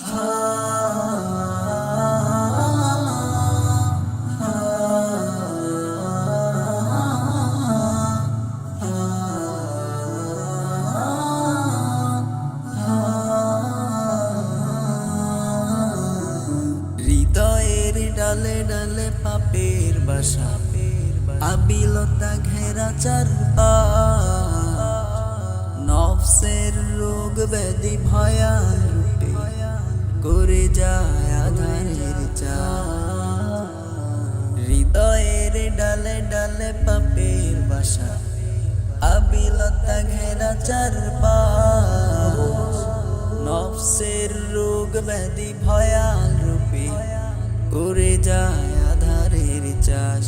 হৃদয়ের ডালে ডালে পাপের বাসা আবিলতা ঘেরা চারপা নফসের রোগ ব্যাধি ভয়া করে যায় আধারের চা হৃদয়ের ডালে ডালে পাপের বাসা। আবিলতা ঘেরা চার নফসের রোগ ব্যাধি ভয়াল রূপে। করে যায় আধারের চাষ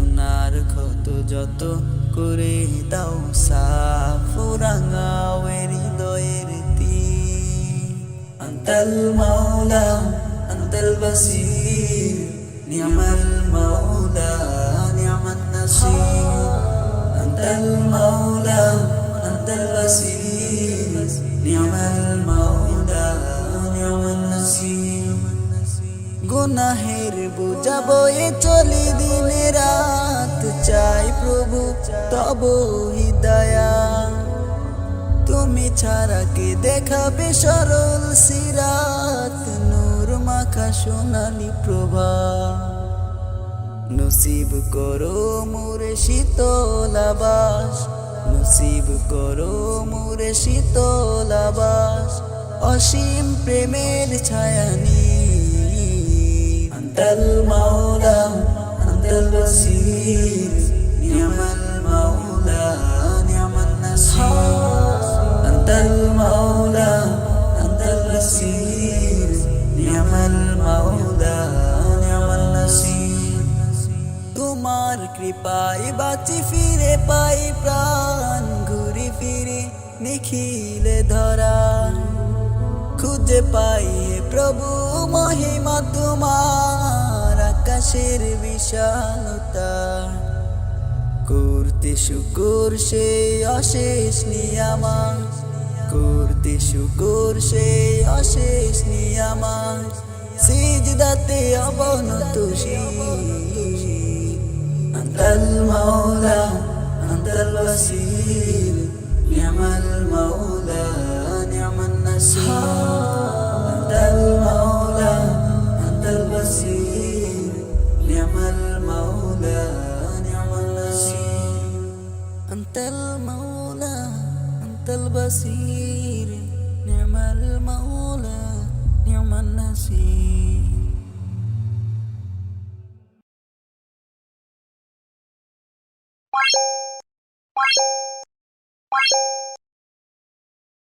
উনার ক্ষত যত করে দাও সাফুরাঙ্গাও হৃদয়ের তীর মাওলা আন্তল বসির নিয়ামাল মাওলা নিয়ামান নাসির আন্তল মাওলা আন্তল বসির নিয়ামাল মাওলা নিয়ামান নাসির গুনাহের বুঝাবো এ চলি দিনে রাত, চাই প্রভু তব হৃদয়া তুমি ছাড়া কে দেখাবে সরল সোনালি প্রভা। নসিব করো মোরে শীতলাবাস নসিব করো মোরে শীতলাবাস অসীম প্রেমের ছায়ানি আন্তল মাওলা আন্তল বসির। মাওলা নিয়ামান নাসির তোমার কৃপায় বাঁচি, ফিরে পাই প্রাণ। ঘুরি ফিরে নিখিলে ধরা খুঁজে পাই প্রভু মহিমা, তোমার আকাশের বিশালতা। করতে শুকুর সে অশেষ নিয়ামা করতে শুকুর সে অশেষ নিয়ামা সিজদাতে অবনত আন্তল মাওলা আন্তল ওয়াসির নিয়ামাল মাওলা নিয়ামান নাসির আন্তল মাওলা আন্তল ওয়াসির নিয়ামাল মাওলা নিয়ামান নাসির আন্তল মাওলা আন্তল বসির নিয়ামাল মাওলা pansin